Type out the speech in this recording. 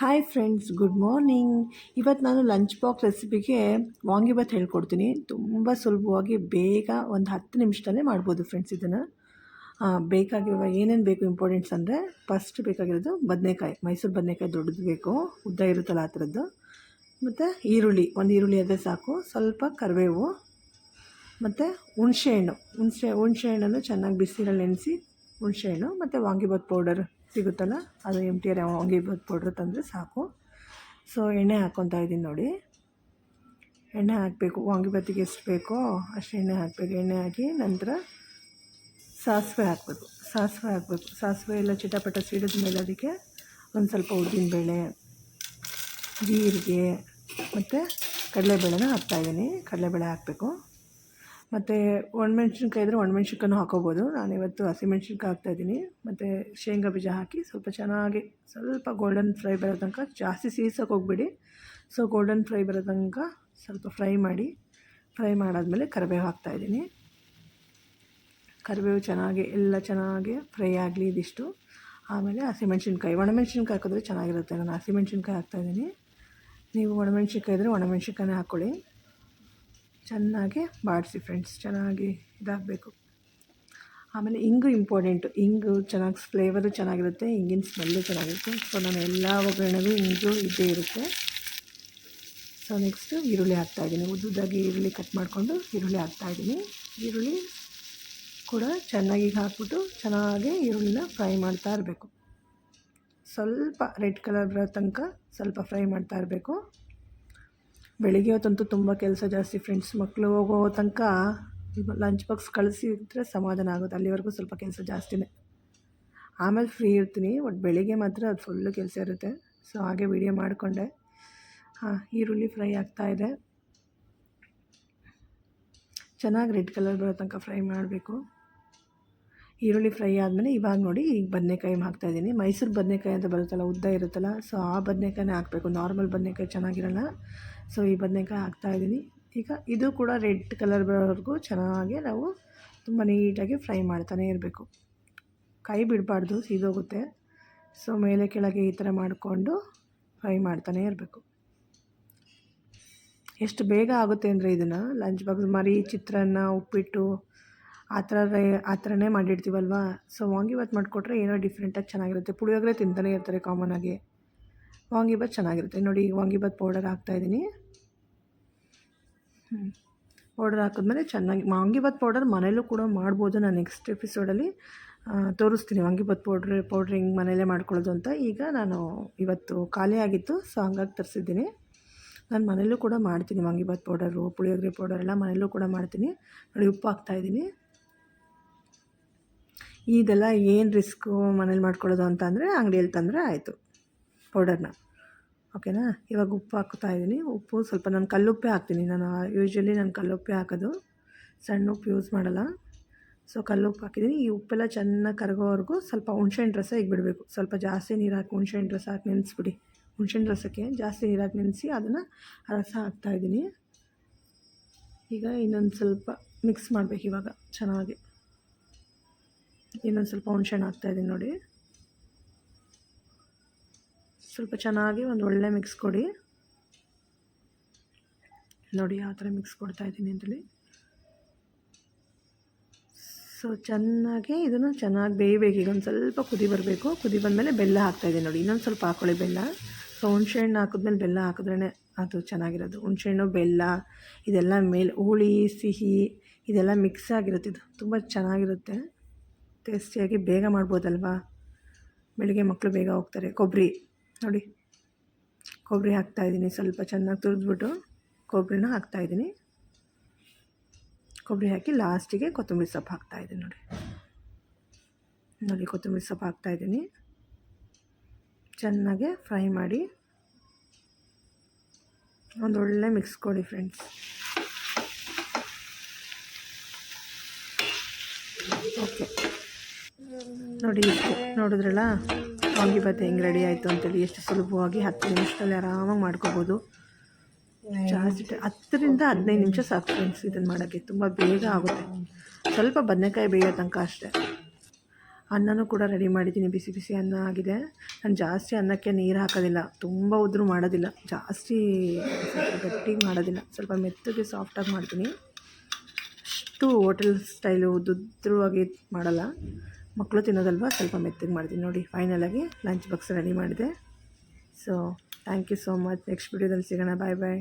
Hi friends good morning ಇವತ್ತು ನಾನು lunch box ರೆಸಿಪಿಗೆ vangibath ಹೇಳ್ಕೊಡ್ತೀನಿ. ತುಂಬ ಸುಲಭವಾಗಿ ಬೇಗ ಒಂದು ಹತ್ತು ನಿಮಿಷದಲ್ಲೇ ಮಾಡ್ಬೋದು ಫ್ರೆಂಡ್ಸ್ ಇದನ್ನು. ಬೇಕಾಗಿರುವ ಏನೇನು ಬೇಕು ಇಂಪಾರ್ಟೆಂಟ್ಸ್ ಅಂದರೆ ಫಸ್ಟ್ ಬೇಕಾಗಿರೋದು ಬದನೆಕಾಯಿ, ಮೈಸೂರು ಬದನೆಕಾಯಿ ದೊಡ್ಡದು ಬೇಕು, ಉದ್ದ ಇರುತ್ತಲ್ಲ ಆ ಥರದ್ದು. ಮತ್ತು ಈರುಳ್ಳಿ, ಒಂದು ಈರುಳ್ಳಿ ಅದೇ ಸಾಕು, ಸ್ವಲ್ಪ ಕರಿಬೇವು, ಮತ್ತು ಹುಣಸೆಹಣ್ಣು ಹುಣಸೆ ಹುಣಸೆಹಣ್ಣನ್ನು ಚೆನ್ನಾಗಿ ಬಿಸಿನಲ್ಲಿ ನೆನೆಸಿ ಹುಣಸೆಹಣ್ಣು ಮತ್ತು ವಾಂಗಿಬಾತ್ ಪೌಡರ್ ಸಿಗುತ್ತಲ್ಲ, ಅದು M T R vangibath powder ತಂದರೆ ಸಾಕು. ಸೊ ಎಣ್ಣೆ ಹಾಕ್ಕೊತಾ ಇದ್ದೀನಿ ನೋಡಿ. ಎಣ್ಣೆ ಹಾಕಬೇಕು ವಾಂಗಿಬಾತಿಗೆ ಎಷ್ಟು ಬೇಕೋ ಅಷ್ಟು ಎಣ್ಣೆ ಹಾಕಬೇಕು. ಎಣ್ಣೆ ಹಾಕಿ ನಂತರ ಸಾಸಿವೆ ಹಾಕಬೇಕು ಸಾಸಿವೆ ಹಾಕಬೇಕು. ಸಾಸಿವೆ ಎಲ್ಲ ಚಿಟಪಟ ಸಿಡಿದ ಮೇಲೆ ಅದಕ್ಕೆ ಒಂದು ಸ್ವಲ್ಪ ಉದ್ದಿನಬೇಳೆ ಜೀರಿಗೆ ಮತ್ತು ಕಡಲೆಬೇಳೆನ ಹಾಕ್ತಾಯಿದ್ದೀನಿ ಕಡಲೆಬೇಳೆ ಹಾಕಬೇಕು. ಮತ್ತು ಒಣಮೆಣ್ಸಿನ್ಕಾಯಿ ಇದ್ದರೆ ಒಣಮೆಣ್ಸಿನ್ಕಾಯಿನೂ ಹಾಕೋಬೋದು. ನಾನಿವತ್ತು ಹಸಿಮೆಣ್ಸಿನ್ಕಾಯಿ ಹಾಕ್ತಾಯಿದ್ದೀನಿ ಮತ್ತು ಶೇಂಗಾ ಬೀಜ ಹಾಕಿ ಸ್ವಲ್ಪ ಚೆನ್ನಾಗಿ ಸ್ವಲ್ಪ ಗೋಲ್ಡನ್ ಫ್ರೈ ಬರೋ ತನಕ ಜಾಸ್ತಿ ಸೀಸೋಕೆ ಹೋಗ್ಬಿಡಿ. ಸೊ ಗೋಲ್ಡನ್ ಫ್ರೈ ಬರೋ ತನಕ ಸ್ವಲ್ಪ ಫ್ರೈ ಮಾಡಿ ಫ್ರೈ ಮಾಡಾದಮೇಲೆ ಕರಿಬೇವು ಹಾಕ್ತಾಯಿದ್ದೀನಿ ಕರಿಬೇವು ಚೆನ್ನಾಗಿ, ಎಲ್ಲ ಚೆನ್ನಾಗಿ ಫ್ರೈ ಆಗಲಿ ಇದಿಷ್ಟು. ಆಮೇಲೆ ಹಸಿಮೆಣ್ಸಿನ್ಕಾಯಿ ಒಣಮೆಣ್ಸಿನ್ಕಾಯಿ ಹಾಕಿದ್ರೆ ಚೆನ್ನಾಗಿರುತ್ತೆ. ನಾನು ಹಸಿಮೆಣ್ಸಿನ್ಕಾಯಿ ಹಾಕ್ತಾಯಿದ್ದೀನಿ ನೀವು ಒಣಮೆಣ್ಸಿನ್ಕಾಯಿ ಇದ್ದರೆ ಒಣಮೆಣ್ಸಿನ್ಕಾಯಿನೇ ಹಾಕ್ಕೊಳ್ಳಿ ಚೆನ್ನಾಗಿ ಬಾಡಿಸಿ ಫ್ರೆಂಡ್ಸ್ ಚೆನ್ನಾಗಿ ಇದಾಗಬೇಕು. ಆಮೇಲೆ ಇಂಗು ಇಂಪಾರ್ಟೆಂಟು ಇಂಗು ಚೆನ್ನಾಗಿ ಫ್ಲೇವರು ಚೆನ್ನಾಗಿರುತ್ತೆ, ಇಂಗಿನ ಸ್ಮೆಲ್ಲು ಚೆನ್ನಾಗಿರುತ್ತೆ. ಸೊ ನಾನು ಎಲ್ಲ ಒಗ್ಗರಣೆಗೂ ಇಂಗು ಇದ್ದೇ ಇರುತ್ತೆ. ಸೊ ನೆಕ್ಸ್ಟು ಈರುಳ್ಳಿ ಹಾಕ್ತಾಯಿದ್ದೀನಿ ಉದ್ದುದಾಗಿ ಈರುಳ್ಳಿ ಕಟ್ ಮಾಡಿಕೊಂಡು ಈರುಳ್ಳಿ ಹಾಕ್ತಾಯಿದ್ದೀನಿ ಈರುಳ್ಳಿ ಕೂಡ ಚೆನ್ನಾಗಿ ಹಾಕ್ಬಿಟ್ಟು ಚೆನ್ನಾಗಿ ಈರುಳ್ಳಿನ ಫ್ರೈ ಮಾಡ್ತಾ ಇರಬೇಕು. ಸ್ವಲ್ಪ ರೆಡ್ ಕಲರ್ ಬರೋ ತನಕ ಸ್ವಲ್ಪ ಫ್ರೈ ಮಾಡ್ತಾ ಇರಬೇಕು. ಬೆಳಿಗ್ಗೆ ಹೊತ್ತಂತೂ ತುಂಬ ಕೆಲಸ ಜಾಸ್ತಿ ಫ್ರೆಂಡ್ಸ್ ಮಕ್ಕಳು ಹೋಗೋ ತನಕ ಲಂಚ್ ಬಾಕ್ಸ್ ಕಳಿಸಿದ್ರೆ ಸಮಾಧಾನ ಆಗುತ್ತೆ. ಅಲ್ಲಿವರೆಗೂ ಸ್ವಲ್ಪ ಕೆಲಸ ಜಾಸ್ತಿನೇ. ಆಮೇಲೆ ಫ್ರೀ ಇರ್ತೀನಿ ಬಟ್ ಬೆಳಿಗ್ಗೆ ಮಾತ್ರ ಅದು ಫುಲ್ಲು ಕೆಲಸ ಇರುತ್ತೆ. ಸೊ ಹಾಗೆ ವಿಡಿಯೋ ಮಾಡಿಕೊಂಡೆ. ಹಾಂ, ಈರುಳ್ಳಿ ಫ್ರೈ ಆಗ್ತಾಯಿದೆ ಚೆನ್ನಾಗಿ ರೆಡ್ ಕಲರ್ ಬರೋ ತನಕ ಫ್ರೈ ಮಾಡಬೇಕು. ಈರುಳ್ಳಿ ಫ್ರೈ ಆದಮೇಲೆ ಇವಾಗ ನೋಡಿ, ಈಗ ಬದನೆಕಾಯಿ ಹಾಕ್ತಾಯಿದ್ದೀನಿ ಮೈಸೂರು ಬದನೆಕಾಯಿ ಅಂತ ಬರುತ್ತಲ್ಲ, ಉದ್ದ ಇರುತ್ತಲ್ಲ ಸೊ ಆ ಬದನೆಕಾಯಿನೇ ಹಾಕಬೇಕು. ನಾರ್ಮಲ್ ಬದನೆಕಾಯಿ ಚೆನ್ನಾಗಿರಲ್ಲ. ಸೊ ಈ ಬದನೆಕಾಯಿ ಹಾಕ್ತಾಯಿದ್ದೀನಿ ಈಗ ಇದು ಕೂಡ ರೆಡ್ ಕಲರ್ ಬರೋವರೆಗೂ ಚೆನ್ನಾಗಿ ನಾವು ತುಂಬ ನೀಟಾಗಿ ಫ್ರೈ ಮಾಡ್ತಾನೆ ಇರಬೇಕು. ಕೈ ಬಿಡಬಾರ್ದು, ಸೀದೋಗುತ್ತೆ. ಸೊ ಮೇಲೆ ಕೆಳಗೆ ಈ ಥರ ಮಾಡಿಕೊಂಡು ಫ್ರೈ ಮಾಡ್ತಾನೆ ಇರಬೇಕು. ಎಷ್ಟು ಬೇಗ ಆಗುತ್ತೆ ಅಂದರೆ ಇದನ್ನು ಲಂಚ್ ಬಾಕ್ಸ್ ಮರಿ, ಚಿತ್ರಾನ್ನ, ಉಪ್ಪಿಟ್ಟು, ಆ ಥರ ಆ ಥರನೇ ಮಾಡಿರ್ತೀವಲ್ವ? ಸೊ ವಾಂಗಿಬಾತ್ ಮಾಡಿಕೊಟ್ರೆ ಏನೋ ಡಿಫ್ರೆಂಟಾಗಿ ಚೆನ್ನಾಗಿರುತ್ತೆ. ಪುಳಿಯೋಗರೆ ತಿಂತಾನೆ ಇರ್ತಾರೆ ಕಾಮನಾಗಿ ವಾಂಗಿಬಾತ್ ಚೆನ್ನಾಗಿರುತ್ತೆ. ನೋಡಿ ಈಗ ವಾಂಗಿಬಾತ್ ಪೌಡರ್ ಹಾಕ್ತಾಯಿದ್ದೀನಿ ಹ್ಞೂ ಪೌಡರ್ ಹಾಕಿದ್ಮೇಲೆ ಚೆನ್ನಾಗಿ ವಾಂಗಿಬಾತ್ ಪೌಡರ್ ಮನೇಲೂ ಕೂಡ ಮಾಡ್ಬೋದು ನಾನು ನೆಕ್ಸ್ಟ್ ಎಪಿಸೋಡಲ್ಲಿ ತೋರಿಸ್ತೀನಿ ವಾಂಗಿಬಾತ್ ಪೌಡ್ರ್ ಪೌಡ್ರ್ ಹಿಂಗೆ ಮನೇಲೇ ಮಾಡ್ಕೊಳ್ಳೋದು ಅಂತ. ಈಗ ನಾನು ಇವತ್ತು ಖಾಲಿ ಆಗಿತ್ತು ಸೊ ಹಂಗಾಗಿ ತರಿಸಿದ್ದೀನಿ. ನಾನು ಮನೇಲೂ ಕೂಡ ಮಾಡ್ತೀನಿ ವಾಂಗಿಬಾತ್ ಪೌಡರು ಪುಳಿಯೋಗರೆ ಪೌಡರ್ ಎಲ್ಲ ಮನೇಲೂ ಕೂಡ ಮಾಡ್ತೀನಿ. ನೋಡಿ, ಉಪ್ಪು ಹಾಕ್ತಾಯಿದ್ದೀನಿ ಇದೆಲ್ಲ ಏನು ರಿಸ್ಕು ಮನೇಲಿ ಮಾಡ್ಕೊಳ್ಳೋದು ಅಂತ ಅಂದರೆ ಅಂಗಡಿಯಲ್ಲಿ ತಂದರೆ ಆಯಿತು. ಪೌಡರ್ನ. ಓಕೆನಾ? ಇವಾಗ ಉಪ್ಪು ಹಾಕ್ತಾ ಇದ್ದೀನಿ ಉಪ್ಪು ಸ್ವಲ್ಪ ನಾನು ಕಲ್ಲುಪ್ಪೆ ಹಾಕ್ತೀನಿ. ನಾನು ಯೂಶ್ವಲಿ ನಾನು ಕಲ್ಲುಪ್ಪೆ ಹಾಕೋದು. ಸಣ್ಣ ಉಪ್ಪು ಯೂಸ್ ಮಾಡಲ್ಲ. ಸೊ, ಕಲ್ಲುಪ್ಪು ಹಾಕಿದ್ದೀನಿ ಈ ಉಪ್ಪೆಲ್ಲ ಚೆನ್ನಾಗಿ ಕರಗೋವರೆಗೂ ಸ್ವಲ್ಪ ಹುಣ್ಸೆಹಣ್ಣು ರಸ ಈಗ ಬಿಡಬೇಕು ಸ್ವಲ್ಪ ಜಾಸ್ತಿ ನೀರು ಹಾಕಿ ಹುಣ್ಸೆಹಣ್ಣು ರಸ ಹಾಕಿ ನೆನೆಸ್ಬಿಡಿ. ಹುಣ್ಸೆಹಣ್ಣು ರಸಕ್ಕೆ ಜಾಸ್ತಿ ನೀರು ಹಾಕಿ ನೆನೆಸಿ ಅದನ್ನು ರಸ ಹಾಕ್ತಾಯಿದ್ದೀನಿ ಈಗ ಇನ್ನೊಂದು ಸ್ವಲ್ಪ ಮಿಕ್ಸ್ ಮಾಡಬೇಕು ಇವಾಗ ಚೆನ್ನಾಗಿ. ಇನ್ನೊಂದು ಸ್ವಲ್ಪ ಹುಣ್ಸೆಹಣ್ಣು ಹಾಕ್ತಾಯಿದ್ದೀನಿ ನೋಡಿ. ಸ್ವಲ್ಪ ಚೆನ್ನಾಗಿ ಒಂದು ಒಳ್ಳೆ ಮಿಕ್ಸ್ ಕೊಡಿ. ನೋಡಿ ಯಾವ ಥರ ಮಿಕ್ಸ್ ಕೊಡ್ತಾ ಇದ್ದೀನಿ ಅಂತೇಳಿ. ಸೊ ಚೆನ್ನಾಗಿ ಇದನ್ನು ಚೆನ್ನಾಗಿ ಬೇಯಬೇಕು. ಈಗ ಒಂದು ಸ್ವಲ್ಪ ಕುದಿ ಬರಬೇಕು. ಕುದಿ ಬಂದಮೇಲೆ ಬೆಲ್ಲ ಹಾಕ್ತಾಯಿದ್ದೀನಿ ನೋಡಿ. ಇನ್ನೊಂದು ಸ್ವಲ್ಪ ಹಾಕೊಳ್ಳಿ ಬೆಲ್ಲ. ಸೊ ಹುಣ್ಸೆಹಣ್ಣು ಹಾಕಿದ್ಮೇಲೆ ಬೆಲ್ಲ ಹಾಕಿದ್ರೇ ಅದು ಚೆನ್ನಾಗಿರೋದು. ಹುಣಸೆಹಣ್ಣು, ಬೆಲ್ಲ, ಇದೆಲ್ಲ ಮೇಲೆ ಹುಳಿ, ಸಿಹಿ, ಇದೆಲ್ಲ ಮಿಕ್ಸ್ ಆಗಿರುತ್ತೆ. ಇದು ತುಂಬ ಚೆನ್ನಾಗಿರುತ್ತೆ. ಟೇಸ್ಟಿಯಾಗಿ ಬೇಗ ಮಾಡ್ಬೋದಲ್ವಾ? ಬೆಳಿಗ್ಗೆ ಮಕ್ಕಳು ಬೇಗ ಹೋಗ್ತಾರೆ. ಕೊಬ್ಬರಿ. ನೋಡಿ. ಕೊಬ್ಬರಿ ಹಾಕ್ತಾಯಿದ್ದೀನಿ ಸ್ವಲ್ಪ ಚೆನ್ನಾಗಿ ತುರಿದ್ಬಿಟ್ಟು ಕೊಬ್ಬರಿನ ಹಾಕ್ತಾಯಿದ್ದೀನಿ ಕೊಬ್ಬರಿ ಹಾಕಿ ಲಾಸ್ಟಿಗೆ ಕೊತ್ತಂಬರಿ ಸೊಪ್ಪು ಹಾಕ್ತಾಯಿದ್ದೀನಿ ನೋಡಿ. ನೋಡಿ, ಕೊತ್ತಂಬರಿ ಸೊಪ್ಪು ಹಾಕ್ತಾಯಿದ್ದೀನಿ ಚೆನ್ನಾಗೆ ಫ್ರೈ ಮಾಡಿ. ಒಂದೊಳ್ಳೆ ಮಿಕ್ಸ್ ಕೊಡಿ ಫ್ರೆಂಡ್ಸ್. ಓಕೆ. ನೋಡಿ, ನೋಡಿದ್ರಲ್ಲ? ವಾಂಗಿಬಾತ್ ಹೆಂಗೆ ರೆಡಿ ಆಯಿತು ಅಂತೇಳಿ ಎಷ್ಟು ಸುಲಭವಾಗಿ ಹತ್ತು ನಿಮಿಷದಲ್ಲಿ ಆರಾಮಾಗಿ ಮಾಡ್ಕೋಬೋದು. ಜಾಸ್ತಿ ಹತ್ತರಿಂದ ಹದಿನೈದು ನಿಮಿಷ ಸಾಕು ಫ್ರೆಂಡ್ಸ್ ಇದನ್ನು ಮಾಡೋಕ್ಕೆ, ತುಂಬ ಬೇಗ ಆಗುತ್ತೆ. ಸ್ವಲ್ಪ ಬದನೆಕಾಯಿ ಬೇಯೋ ತನಕ ಅಷ್ಟೇ. ಅನ್ನನೂ ಕೂಡ ರೆಡಿ ಮಾಡಿದ್ದೀನಿ, ಬಿಸಿ ಬಿಸಿ ಅನ್ನ ಆಗಿದೆ. ನಾನು ಜಾಸ್ತಿ ಅನ್ನಕ್ಕೆ ನೀರು ಹಾಕೋದಿಲ್ಲ, ತುಂಬ ಉದ್ರು ಮಾಡೋದಿಲ್ಲ. ಜಾಸ್ತಿ ಗಟ್ಟಿಗೆ ಮಾಡೋದಿಲ್ಲ, ಸ್ವಲ್ಪ ಮೆತ್ತಗೆ ಸಾಫ್ಟಾಗಿ ಮಾಡ್ತೀನಿ. ಅಷ್ಟು ಹೋಟೆಲ್ ಸ್ಟೈಲು ಉದ್ದುದ್ರವಾಗಿ ಮಾಡಲ್ಲ. ಮಕ್ಕಳು ತಿನ್ನೋದಲ್ವ? ಸ್ವಲ್ಪ ಮೆತ್ತಗೆ ಮಾಡ್ತೀನಿ ನೋಡಿ. ಫೈನಲಾಗಿ ಲಂಚ್ ಬಾಕ್ಸ್ ರೆಡಿ ಮಾಡಿದೆ. So thank you so much next ವೀಡಿಯೋದಲ್ಲಿ ಸಿಗೋಣ. ಬಾಯ್ ಬಾಯ್